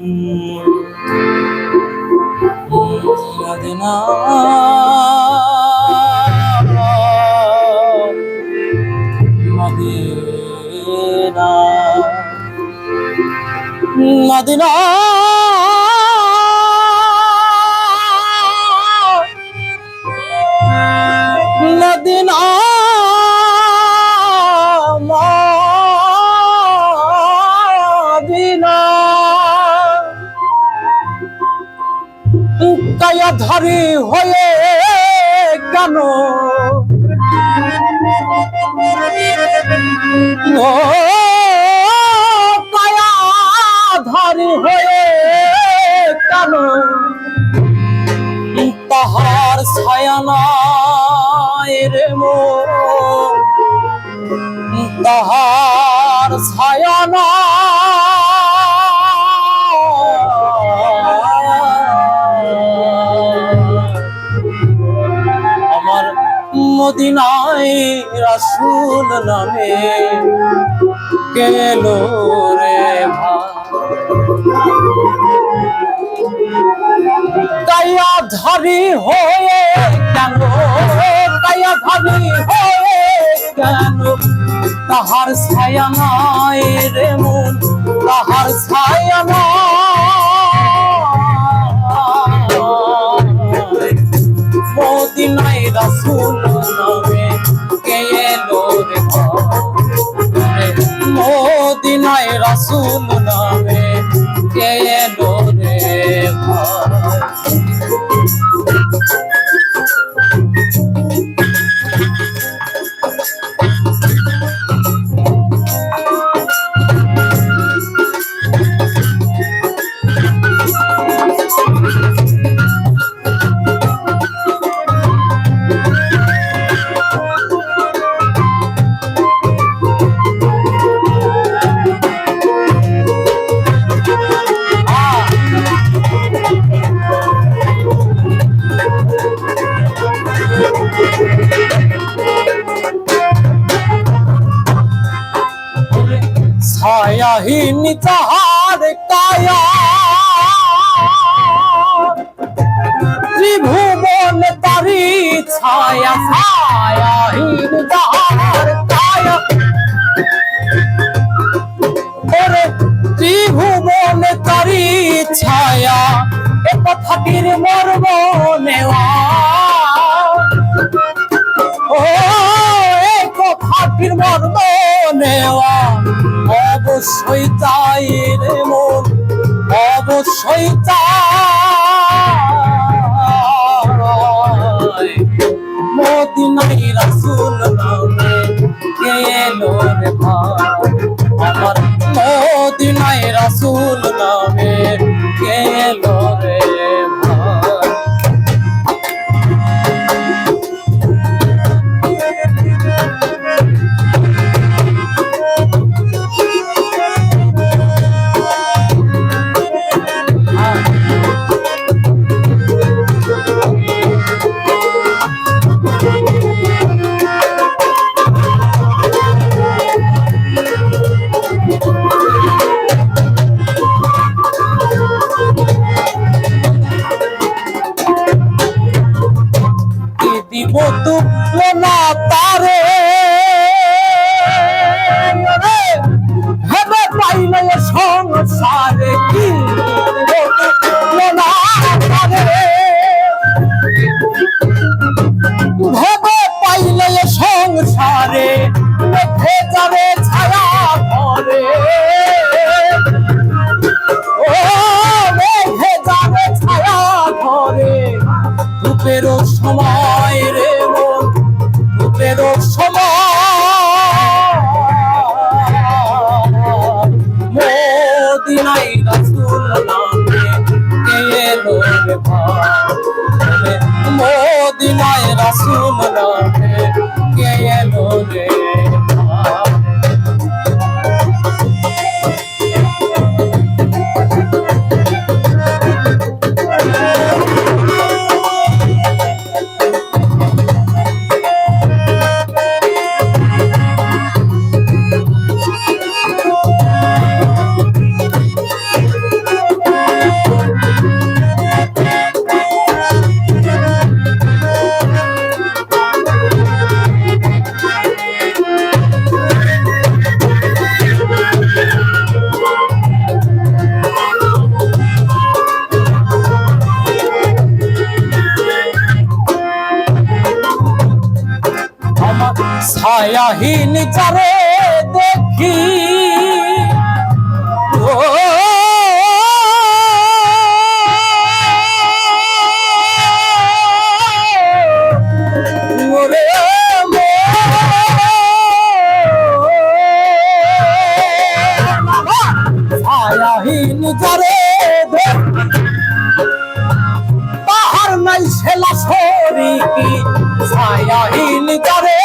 Medina. Medina. Medina Medina ধরি হয়ে কেন? ধরি হয়ে কেন? তাহার ছায়ানায় রে মো ছায়ানা মদিনায় রাসূল নামে কেলো রে কায়া ধরি হয়ে কেন? কায়া ধরি হয়ে কেন? তাহার ছায়া নাই রে মন, তাহার ছায়া নাই। মদিনায় রাসূল নামে ছায়াহীন তাহার কায়া। ত্রিভুবন তারি ছায়া, ছায়াহীন তাহার কায়া। ওরে ত্রিভুবন তারি ছায়া, এ কথাটির মর্ম নেওয়া। অবশ্যই তাই রে মন, অবশ্যই তাই। মদিনাই রাসূল নামে এলো রে ভাই? আমার মদিনাই রাসূল নামে রূপেরও সময় রাসূল নামে এলো রে ভাই মোদিনাই রাসূল নামে কে ছায়াহীন চারে দেখি। ও ছায়াহীন চারে পাহাড় নাই সরি কি ছায়াহীন যারে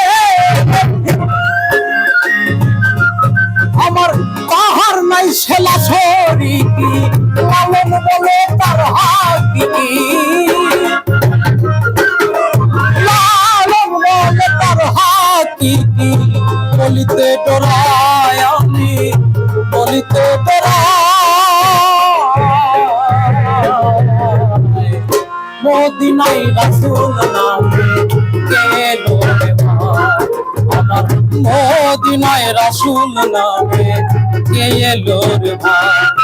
পাহাড় নাই ছেলা সরি কি? লালন বলে তার হাকি কি? লালন বলে তার কি? বলিতে ডরায় আমি, বলিতে ডরায় মদিনাই রাসূল নামে ভাই আমার মদিনায় রাসূল নামে কে এলো রে ভাই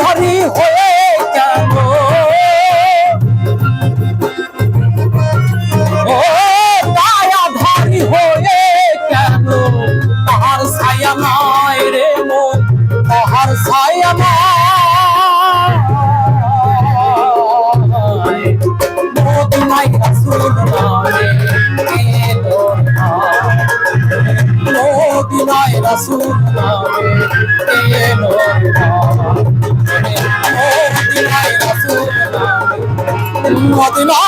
ধরি হয়ে কেন? ও দায়া হয়ে কেন? তাহার ছায়া মদিনা